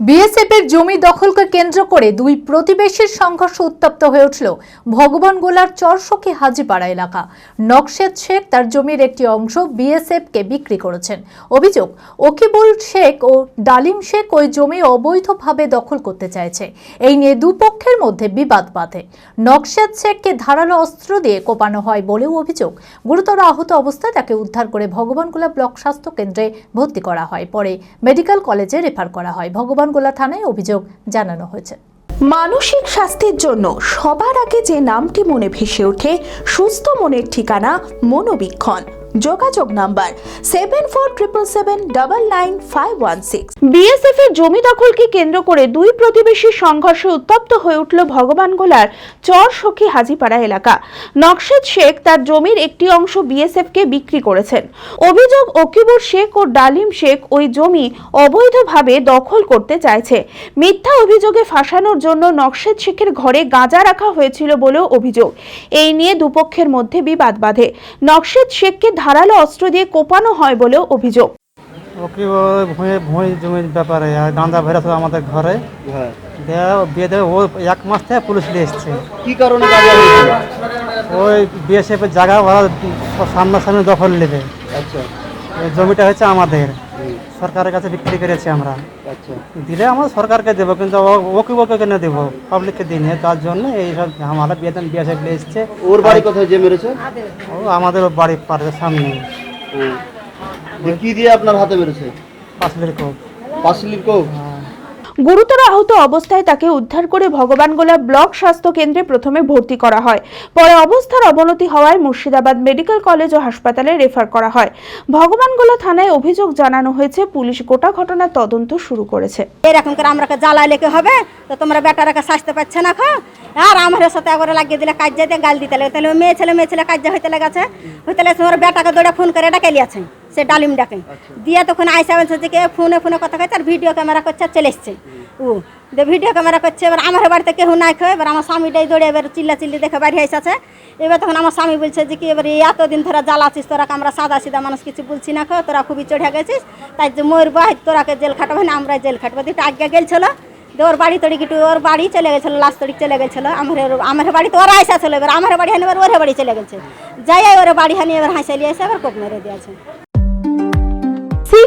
BSF এর জমি দখলকে কেন্দ্র করে দুই প্রতিবেশীর সংঘর্ষ উত্তপ্ত হয়ে উঠল ভগবানগোলার চরসখী হাজিপাড়া এলাকা। নকশেদ শেখ তার জমির একটি অংশ বিএসএফ কে বিক্রি করেছেন। অভিযোগ ওকিবুল শেখ ও ডালিম শেখ ওই জমি অবৈধভাবে দখল করতে চাইছে। এই নিয়ে দুপক্ষের মধ্যে বিবাদ বাধে। নকশেদ শেখকে ধারালো অস্ত্র দিয়ে কোপানো হয় বলেও অভিযোগ। গুরুতর আহত অবস্থায় তাকে উদ্ধার করে ভগবানগোলা ব্লক স্বাস্থ্য কেন্দ্রে ভর্তি করা হয়। পরে মেডিকেল কলেজে রেফার করা হয়। ভগবানগোলা থানায় অভিযোগ জানানো হয়েছে। মানসিক স্বাস্থ্যের জন্য সবার আগে যে নামটি মনে ভেসে ওঠে, সুস্থ মনের ঠিকানা মনোবীক্ষণ। যোগাযোগ number seven four triple seven double nine five one six BSF এর জমি দখলকে কেন্দ্র করে দুই প্রতিবেশী সংঘর্ষে উত্তপ্ত হয়ে উঠল ভগবানগোলার চর সখী হাজিপাড়া এলাকা। নকশেদ শেখ তার জমির একটি অংশ বিএসএফ কে বিক্রি করেছেন। অভিযোগ ওকিবুর শেখ ও ডালিম শেখ ওই জমি অবৈধভাবে দখল করতে চাইছে। মিথ্যা অভিযোগে ফাঁসানোর জন্য নকশেদ শেখের ঘরে গাঁজা রাখা হয়েছিল বলেও অভিযোগ। এই নিয়ে দুপক্ষের মধ্যে বিবাদ বাধে। নকশেদ শেখকে ধারালো অস্ত্র দিয়ে কোপানো হয় বলেও অভিযোগ। ওকে ভুঁয়ে ভুঁই জমির ব্যাপারে আর গাঁজা ভেরা তো আমাদের ঘরে। হ্যাঁ। বিয়ে দেবে ও এক মাস থেকে পুলিশ নিয়ে এসছে। কি কারণে ওই বিএসএফের জায়গা ওরা সামনাসামনি দখল নেবে। আচ্ছা। জমিটা হচ্ছে আমাদের। সরকারের কাছে বিক্রি করেছি আমরা। আচ্ছা। দিলে আমরা সরকারকে দেবো কিন্তু ও- ওকে ওকে কেন দেবো? পাবলিককে দিনে তার জন্য এইসব আমরা বেতন বিয়ে এসছে। ওর বাড়ি কোথায় যে মেরেছে? ও আমাদের বাড়ির পাড়ের সামনে কি দিয়ে আপনার হাতে মেরেছে? পাঁচলের কোপ। পাঁচলির কোপ? গুরুতর আহত অবস্থায় তাকে উদ্ধার করে ভগবানগোলা ব্লক স্বাস্থ্য কেন্দ্রে প্রথমে ভর্তি করা হয়। পরে অবস্থার অবনতি হওয়ায় মুর্শিদাবাদ মেডিকেল কলেজ ও হাসপাতালে রেফার করা হয়। ভগবানগোলা থানায় অভিযোগ জানানো হয়েছে, পুলিশ গোটা ঘটনার তদন্ত শুরু করেছে। এরকম করে আমরা জ্বালাই লেগে হবে? তো তোমরা বেটারাকে শাস্তে পাচ্ছে না খা। আর আমার সাথে একবারে লাগিয়ে দিলে কাজ দিয়ে গাল দিতে লাগে। তাহলে মেয়ে ছেলে মেয়ে ছেলে কাজ হইতে লেগেছে। হইতে লেগেছে ওর বেটাকে দৌড়ে ফোন করে ডাকে লিয়াছে। সে ডালিম ডাকে। দিয়ে তখন আইসা বলছে যে কে ফোনে ফোনে কথা কচ্ছে আর ভিডিও ক্যামেরা করছে চলে এসছে। ও যে ভিডিও ক্যামেরা করছে এবার আমার বাড়িতে কেউ নাই খায় এবার আমার স্বামীটাই দৌড়ে এবার চিল্লা চিল্লি দেখে বাড়ি এসেছে এবার তখন আমার স্বামী বলছে যে কি এবার এতদিন ধরে জ্বালাছিস তোরা আমরা সাদা সিধা মানুষ কিছু বলছি না খো তোরা খুবই চড়ে গেছিস তাই যে মরবো তোরাকে জেল খাটাবে না আমরা জেল খাটবো। দুটো আজ্ঞা গেলছিল দিয়ে ওর বাড়ি তড়ি কিটু ওর বাড়ি চলে গেছিল লাস্ট তড়ি চলে গেছিল আমার আমার বাড়িতে ওরা আইসা ছিল এবার আমার বাড়ি হানি এবার ওর বাড়ি চলে গেছে। যাই ওর বাড়ি হানি এবার হাসিয়ে এসে এবার কোপ মেরে দিয়েছে।